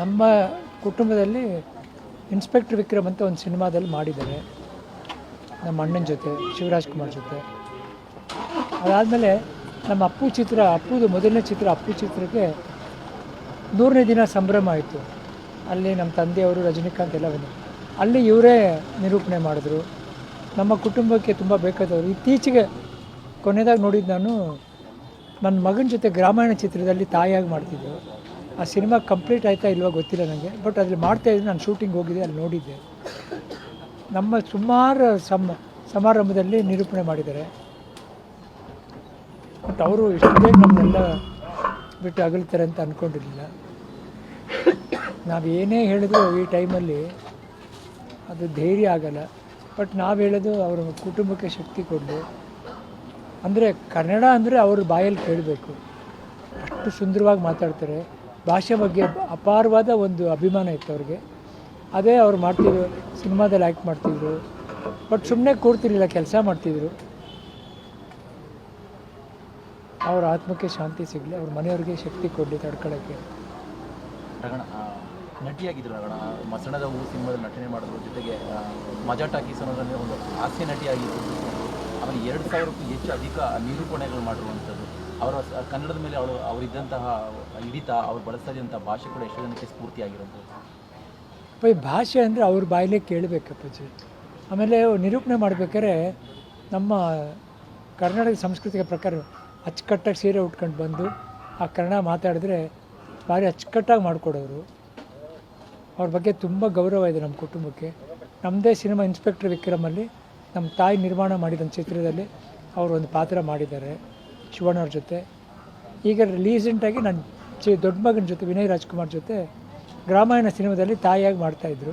ನಮ್ಮ ಕುಟುಂಬದಲ್ಲಿ ಇನ್ಸ್ಪೆಕ್ಟರ್ ವಿಕ್ರಮ್ ಅಂತ ಒಂದು ಸಿನಿಮಾದಲ್ಲಿ ಮಾಡಿದ್ದಾರೆ. ನಮ್ಮ ಅಣ್ಣನ ಜೊತೆ, ಶಿವರಾಜ್ ಕುಮಾರ್ ಜೊತೆ. ಅದಾದಮೇಲೆ ನಮ್ಮ ಅಪ್ಪು ಚಿತ್ರ, ಅಪ್ಪುದು ಮೊದಲನೇ ಚಿತ್ರ, ಅಪ್ಪು ಚಿತ್ರಕ್ಕೆ ನೂರನೇ ದಿನ ಸಂಭ್ರಮ ಆಯಿತು. ಅಲ್ಲಿ ನಮ್ಮ ತಂದೆಯವರು ರಜನಿಕಾಂತ್ ಎಲ್ಲ ಬಂದರು. ಅಲ್ಲಿ ಇವರೇ ನಿರೂಪಣೆ ಮಾಡಿದ್ರು. ನಮ್ಮ ಕುಟುಂಬಕ್ಕೆ ತುಂಬ ಬೇಕಾದವರು. ಇತ್ತೀಚೆಗೆ ಕೊನೆಯದಾಗಿ ನೋಡಿದ್ದು ನಾನು, ನನ್ನ ಮಗನ ಜೊತೆ ಗ್ರಾಮಾಯಣ ಚಿತ್ರದಲ್ಲಿ ತಾಯಿಯಾಗಿ ಮಾಡ್ತಿದ್ದರು ಆ ಸಿನಿಮಾ ಕಂಪ್ಲೀಟ್ ಆಯ್ತಾ ಇಲ್ವಾ ಗೊತ್ತಿಲ್ಲ ನನಗೆ. ಬಟ್ ಅದ್ರಲ್ಲಿ ಇದ್ದೀನಿ, ನಾನು ಶೂಟಿಂಗ್ ಹೋಗಿದ್ದೆ, ಅಲ್ಲಿ ನೋಡಿದ್ದೆ. ನಮ್ಮ ಸುಮಾರು ಸಮ, ಸಮಾರಂಭದಲ್ಲಿ ನಿರೂಪಣೆ ಮಾಡಿದ್ದಾರೆ. ಬಟ್ ಅವರು ಇಷ್ಟು ಬೇಗ ನಮ್ಮನ್ನೆಲ್ಲ ಬಿಟ್ಟು ಅಗಲ್ತಾರೆ ಅಂತ ಅಂದ್ಕೊಂಡಿರಲಿಲ್ಲ ನಾವು ಏನೇ ಹೇಳಿದ್ರು ಈ ಟೈಮಲ್ಲಿ ಅದು ಧೈರ್ಯ ಆಗಲ್ಲ. ಬಟ್ ನಾವು ಹೇಳೋದು ಅವ್ರ ಕುಟುಂಬಕ್ಕೆ ಶಕ್ತಿ ಕೊಡಲಿ ಅಂದರೆ ಕನ್ನಡ ಅಂದರೆ ಅವ್ರ ಬಾಯಲ್ಲಿ ಕೇಳಬೇಕು. ಅಷ್ಟು ಸುಂದರವಾಗಿ ಮಾತಾಡ್ತಾರೆ. ಭಾಷೆ ಬಗ್ಗೆ ಅಪಾರವಾದ ಒಂದು ಅಭಿಮಾನ ಇತ್ತು ಅವ್ರಿಗೆ. ಅದೇ ಅವ್ರು ಮಾಡ್ತಿದ್ರು ಸಿನಿಮಾದಲ್ಲಿ ಆ್ಯಕ್ಟ್ ಮಾಡ್ತಿದ್ರು. ಬಟ್ ಸುಮ್ಮನೆ ಕೂರ್ತಿರ್ಲಿಲ್ಲ ಕೆಲಸ ಮಾಡ್ತಿದ್ರು. ಅವ್ರ ಆತ್ಮಕ್ಕೆ ಶಾಂತಿ ಸಿಗಲಿ ಅವ್ರ ಮನೆಯವ್ರಿಗೆ ಶಕ್ತಿ ಕೊಡಲಿ ತಡ್ಕೊಳ್ಳೋಕ್ಕೆ ರಗಣ ಆ, ನಟಿಯಾಗಿದ್ರು ರಗಣ. ಮಸಣದ ಹೂ ಸಿನಿಮಾದಲ್ಲಿ ನಟನೆ ಮಾಡಿದ್ರು. ಜೊತೆಗೆ ಮಜಾ ಟಾಕೀಸ್ ಒಂದು ಹಾಸ್ಯ ನಟಿಯಾಗಿದ್ದು ಆಮೇಲೆ ಎರಡು ಸಾವಿರಕ್ಕೂ ಹೆಚ್ಚು ಅಧಿಕ ನಿರೂಪಣೆಗಳು ಮಾಡಿರುವಂಥದ್ದು. ಅವರ ಕನ್ನಡದ ಮೇಲೆ ಅವರು ಅವರಿದ್ದಂತಹ, ಹಿಡಿತ, ಅವ್ರು ಬಳಸ್ತಾ ಇದ್ದಂಥ ಭಾಷೆ ಕೂಡ ಎಷ್ಟೋ ಜನಕ್ಕೆ ಸ್ಫೂರ್ತಿಯಾಗಿರೋದು. ಈ ಭಾಷೆ ಅಂದರೆ ಅವ್ರ ಬಾಯಲ್ಲೇ ಕೇಳಬೇಕಪ್ಪಾಜಿ ಆಮೇಲೆ ನಿರೂಪಣೆ ಮಾಡಬೇಕಾದ್ರೆ ನಮ್ಮ ಕರ್ನಾಟಕ ಸಂಸ್ಕೃತಿಯ ಪ್ರಕಾರ ಅಚ್ಚುಕಟ್ಟಾಗಿ ಸೀರೆ ಉಟ್ಕೊಂಡು ಬಂದು ಆ ಕನ್ನಡ ಮಾತಾಡಿದ್ರೆ ಭಾರಿ ಅಚ್ಚುಕಟ್ಟಾಗಿ ಮಾಡಿಕೊಡೋರು. ಅವ್ರ ಬಗ್ಗೆ ತುಂಬ ಗೌರವ ಇದೆ ನಮ್ಮ ಕುಟುಂಬಕ್ಕೆ. ನಮ್ಮದೇ ಸಿನಿಮಾ ಇನ್ಸ್ಪೆಕ್ಟರ್ ವಿಕ್ರಮಲ್ಲಿ ನಮ್ಮ ತಾಯಿ ನಿರ್ಮಾಣ ಮಾಡಿದ ಚಿತ್ರದಲ್ಲಿ ಅವರು ಒಂದು ಪಾತ್ರ ಮಾಡಿದ್ದಾರೆ. ಶಿವಣ್ಣವ್ರ ಜೊತೆ. ಈಗ ರೀಸೆಂಟಾಗಿ ನನ್ನ ಚಿ ದೊಡ್ಡ ಮಗನ ಜೊತೆ ವಿನಯ್ ರಾಜ್ಕುಮಾರ್ ಜೊತೆ ಗ್ರಾಮಾಯಣ ಸಿನಿಮಾದಲ್ಲಿ ತಾಯಿಯಾಗಿ ಮಾಡ್ತಾಯಿದ್ರು